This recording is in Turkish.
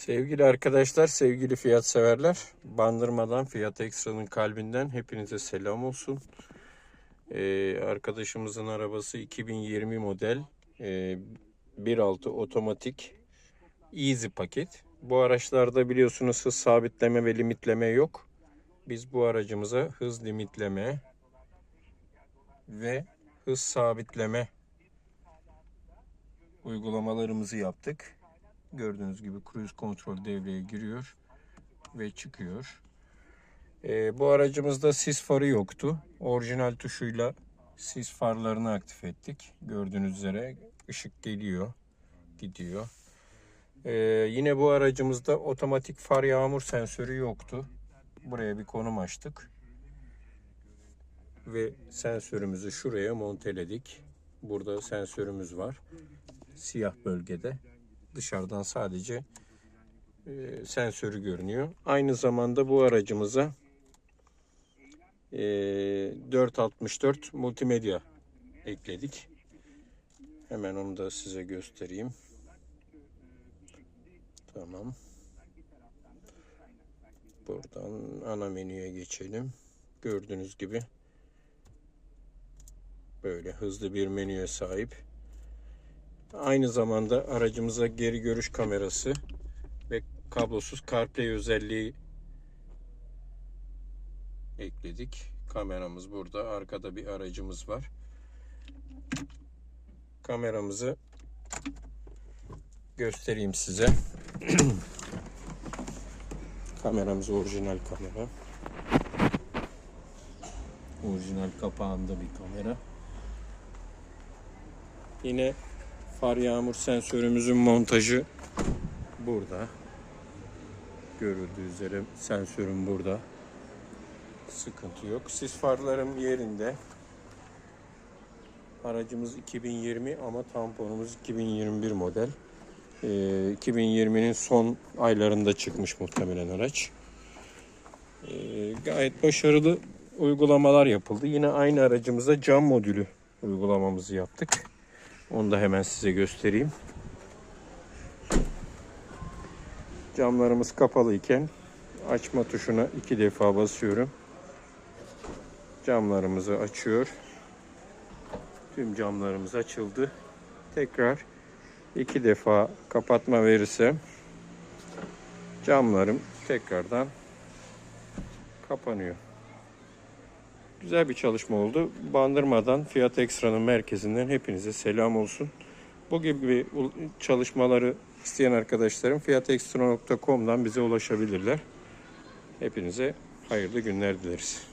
Sevgili arkadaşlar, sevgili fiyat severler, Bandırmadan Fiyat Ekstra'nın kalbinden hepinize selam olsun. Ee, arkadaşımızın arabası 2020 model e, 1.6 otomatik Easy paket. Bu araçlarda biliyorsunuz hız sabitleme ve limitleme yok. Biz bu aracımıza hız limitleme ve hız sabitleme uygulamalarımızı yaptık. Gördüğünüz gibi cruise kontrol devreye giriyor ve çıkıyor. Ee, bu aracımızda sis farı yoktu. Orijinal tuşuyla sis farlarını aktif ettik. Gördüğünüz üzere ışık geliyor, gidiyor. Ee, yine bu aracımızda otomatik far yağmur sensörü yoktu. Buraya bir konum açtık. Ve sensörümüzü şuraya monteledik. Burada sensörümüz var. Siyah bölgede dışarıdan sadece e, sensörü görünüyor. Aynı zamanda bu aracımıza e, 464 multimedya ekledik. Hemen onu da size göstereyim. Tamam. Buradan ana menüye geçelim. Gördüğünüz gibi böyle hızlı bir menüye sahip. Aynı zamanda aracımıza geri görüş kamerası ve kablosuz CarPlay özelliği ekledik. Kameramız burada. Arkada bir aracımız var. Kameramızı göstereyim size. Kameramız orijinal kamera. Orijinal kapağında bir kamera. Yine far yağmur sensörümüzün montajı burada. Görüldüğü üzere sensörüm burada. Sıkıntı yok. Sis farlarım yerinde. Aracımız 2020 ama tamponumuz 2021 model. Ee, 2020'nin son aylarında çıkmış muhtemelen araç. Ee, gayet başarılı uygulamalar yapıldı. Yine aynı aracımıza cam modülü uygulamamızı yaptık. Onu da hemen size göstereyim. Camlarımız kapalı iken açma tuşuna iki defa basıyorum. Camlarımızı açıyor. Tüm camlarımız açıldı. Tekrar iki defa kapatma verirsem camlarım tekrardan kapanıyor. Güzel bir çalışma oldu. Bandırmadan Fiyat Ekstra'nın merkezinden hepinize selam olsun. Bu gibi çalışmaları isteyen arkadaşlarım fiyatekstra.com'dan bize ulaşabilirler. Hepinize hayırlı günler dileriz.